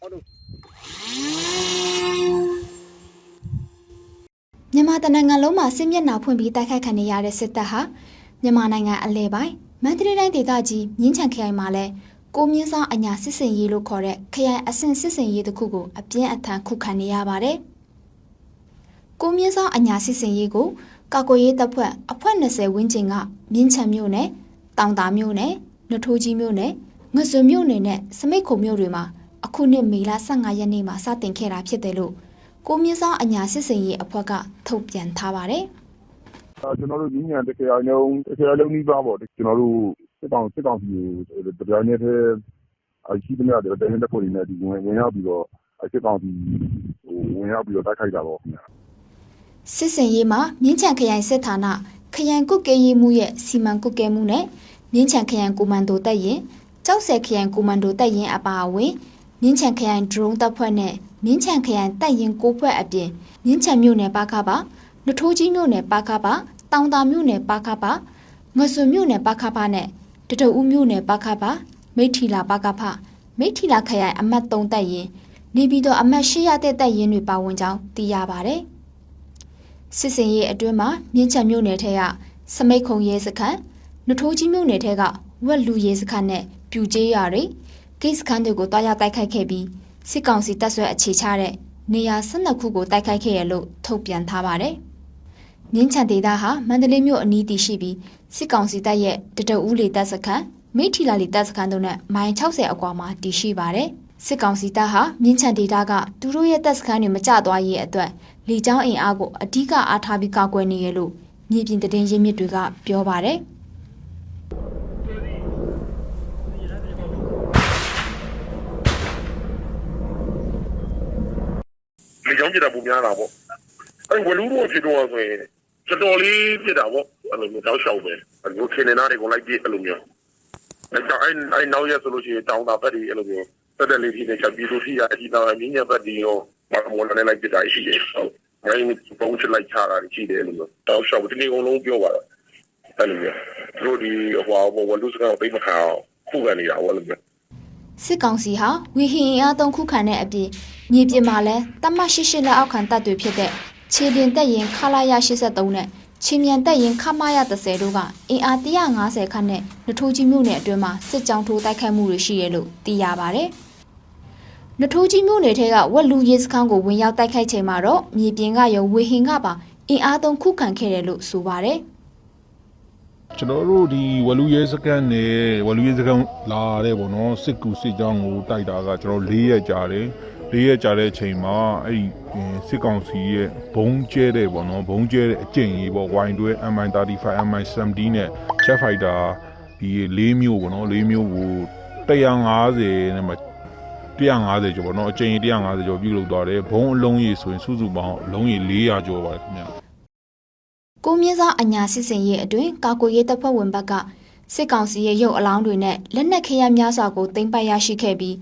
ဟုတ်လို့မြန်မာတနိုင်ငံလုံးမှာစစ်မျက်နှာဖွင့်ပြီးတိုက်ခိုက်ခံနေရတဲ့စစ်တပ်ဟာမြန်မာနိုင်ငံအလဲပိုင်းမန္တလေးတိုင်းဒေသကြီးမြင်းချံခရိုင်မှာလဲကိုမြင့်စောင်းအညာစစ်စင်ရေးလို့ခေါ်တဲ့ခရိုင်အဆင့်စစ်စင်ရေးတစ်ခုကိုအပြင်းအထန်ခုခံနေရပါတယ်။ကိုမြင့်စောင်းအညာစစ်စင်ရေးကိုကာကွယ်ရေးတပ်ဖွဲ့အဖွဲ့20ဝန်းကျင်ကမြင်းချံမြို့နယ်တောင်တာမြို့နယ်နထိုးကြီးမြို့နယ်ငွစွမြို့နယ်နဲ့စမိတ်ခုံမြို့တွေမှာ အခုနှစ်မေလ15ရက်နေ့မှာစတင်ခဲ့တာဖြစ်တယ်လို့ကိုမြင့်စောင်းအညာစစ်စင်ရေးအဖွဲ့ကထုတ်ပြန်ထားပါတယ်အာကျွန်တော်တို့ညီညာတကယ်အလုံးတကယ်အလုံးကြီးပါပေါ့ကျွန်တော်တို့စစ်ကောင်စစ်ကောင်စီကိုတရားနဲ့တဲ့အရှိသမျှတဲ့တိုင်းတဲ့ပုံတွေနဲ့ဒီဝင်ဝင်ရောက်ပြီးတော့စစ်ကောင်စီဟိုဝင်ရောက်ပြီးတော့တိုက်ခိုက်တာပေါ့ခင်ဗျာ။စစ်စင်ရေးမှာမြင်းချံခရိုင်စစ်ဌာနခရိုင်ကုတ်ကဲရေးမှုရဲ့စီမံကုတ်ကဲမှုနဲ့မြင်းချံခရိုင်ကွန်မန်ဒိုတပ်ရင်ကြောက်ဆယ်ခရိုင်ကွန်မန်ဒိုတပ်ရင်အပါအဝင် မြင်းချံခရိုင်ဒရုန်းတပ်ဖွဲ့နဲ့မြင်းချံခရိုင်တပ်ရင်ကိုဖွဲ့အပြင်မြင်းချံမြို့နယ်ပါခပါနထိုးကြီးမြို့နယ်ပါခပါတောင်တာမြို့နယ်ပါခပါငဆွမြို့နယ်ပါခပါနဲ့တတအူးမြို့နယ်ပါခပါမိထီလာပါခဖမိထီလာခရိုင်အမှတ်3တပ်ရင်နေပြည်တော်အမှတ်8ရတဲ့တပ်ရင်တွေပါဝင်ကြောင်းသိရပါတယ်။စစ်စင်ရေးအတွင်းမှာမြင်းချံမြို့နယ်ထဲကစမိတ်ခုံရဲစခန်းနထိုးကြီးမြို့နယ်ထဲကဝက်လူရဲစခန်းနဲ့ပြူကျေးရွာတွေ ဂိတ်စခန်းတွေကိုတွားရောက်တိုက်ခိုက်ခဲ့ပြီးစစ်ကောင်စီတပ်ဆွဲအခြေချတဲ့နေရာ12ခုကိုတိုက်ခိုက်ခဲ့ရလို့ထုတ်ပြန်ထားပါတယ်။မြင်းချံဒေသဟာမန္တလေးမြို့အနီးတည်ရှိပြီးစစ်ကောင်စီတပ်ရဲ့တတအူးလေတပ်စခန်းမိထီလာလီတပ်စခန်းတို့နဲ့မိုင်60အကွာမှာတည်ရှိပါတယ်။စစ်ကောင်စီတပ်ဟာမြင်းချံဒေသကသူတို့ရဲ့တပ်စခန်းတွေမကျသွားရေးအတွက်လေကြောင်းအင်အားကိုအဓိကအားထားပြီးကာကွယ်နေရလို့မြေပြင်သတင်းရင်းမြစ်တွေကပြောပါတယ် ကြောင်းပြတာပုံများတာပေါ့အဲဝလူတို့ဖြစ်တော့ဆိုရင်တော်တော်လေးဖြစ်တာပေါ့အဲ့လိုမျိုးတောက်လျှောက်ပဲအဲ့လိုခင်းနေတာတွေကိုလိုက်ပြအဲ့လိုမျိုးအဲ့တော့အဲ့အဲ့နောက်ရက်ဆိုလို့ရှိရင်တောင်းတာဘက်တွေအဲ့လိုမျိုးတက်တက်လေးဖြစ်နေချက်ပြီးလို့ရှိရအဒီတော့မြင်းညက်ဘက်တွေရောဘာမှမလုပ်လိုက်ပြတာရှိတယ်ဟုတ်အဲ့ဒီပုံချလိုက်ချတာရှိတယ်လို့တောက်လျှောက်ဒီနေ့ကုန်လုံးပြောပါတော့အဲ့လိုမျိုးတို့ဒီဟိုဝလူစကောင်ပိတ်မခါခုခံနေတာဟုတ်လို့မျိုး စစ်ကောင်စီဟာဝီဟင်အင်အားသုံးခုခံတဲ့အပြင်မြေပြင်မှာလည်းတမတ်88လက်အောက်ခံတပ်တွေဖြစ်တဲ့ခြေလင်တပ်ရင်ခလာရ83နဲ့ချင်းမြန်တပ်ရင်ခမရ30တို့ကအင်အား150ခန့်နဲ့နထိုးကြီးမြို့နယ်အတွင်းမှာစစ်ကြောင်းထိုးတိုက်ခိုက်မှုတွေရှိရလို့သိရပါတယ်။နထိုးကြီးမြို့နယ်ထဲကဝက်လူရေးစခန်းကိုဝင်ရောက်တိုက်ခိုက်ချိန်မှာတော့မြေပြင်ကရောဝေဟင်ကပါအင်အားသုံးခုခံခဲ့တယ်လို့ဆိုပါတယ်။ ကျွန်တော်တို့ဒီဝလူရဲစကန်နဲ့ဝလူရဲစကန်လာတဲ့ပေါ့နော်စစ်ကူစစ်ကြောင်းကိုတိုက်တာကကျွန်တော်၄ရက်ကြာတယ်၄ရက်ကြာတဲ့အချိန်မှာအဲ့ဒီစစ်ကောင်စီရဲ့ဘုံကျဲတဲ့ပေါ့နော်ဘုံကျဲတဲ့အကျင့်ကြီးပေါ့ Y2 MI35 MI70 နဲ့ Jet Fighter ဒီ၄မျိုးပေါ့နော်၄မျိုးကို150နဲ့မှ150ကျော်ပေါ့နော်အကျင့်ကြီး150ကျော်ပြုတ်လုပ်သွားတယ်ဘုံအလုံးကြီးဆိုရင်စုစုပေါင်းအလုံးကြီး400ကျော်ပါတယ်ခင်ဗျာ ကိုမြင့်စောအညာစစ်စင်ရေးအတွင်ကာကွယ်ရေးတပ်ဖွဲ့ဝင်ဘက်ကစစ်ကောင်စီရဲ့ရုပ်အလောင်းတွေနဲ့လက်နက်ခဲယမ်းများစွာကိုတင်ပိုက်ရရှိခဲ့ပြီး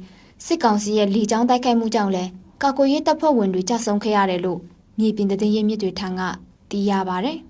စစ်ကောင်စီရဲ့လေကြောင်းတိုက်ခိုက်မှုကြောင့်လည်းကာကွယ်ရေးတပ်ဖွဲ့ဝင်တွေကြဆုံးခဲ့ရတယ်လို့မြေပြင်သတင်းရင်းမြစ်တွေထံကသိရပါဗျ။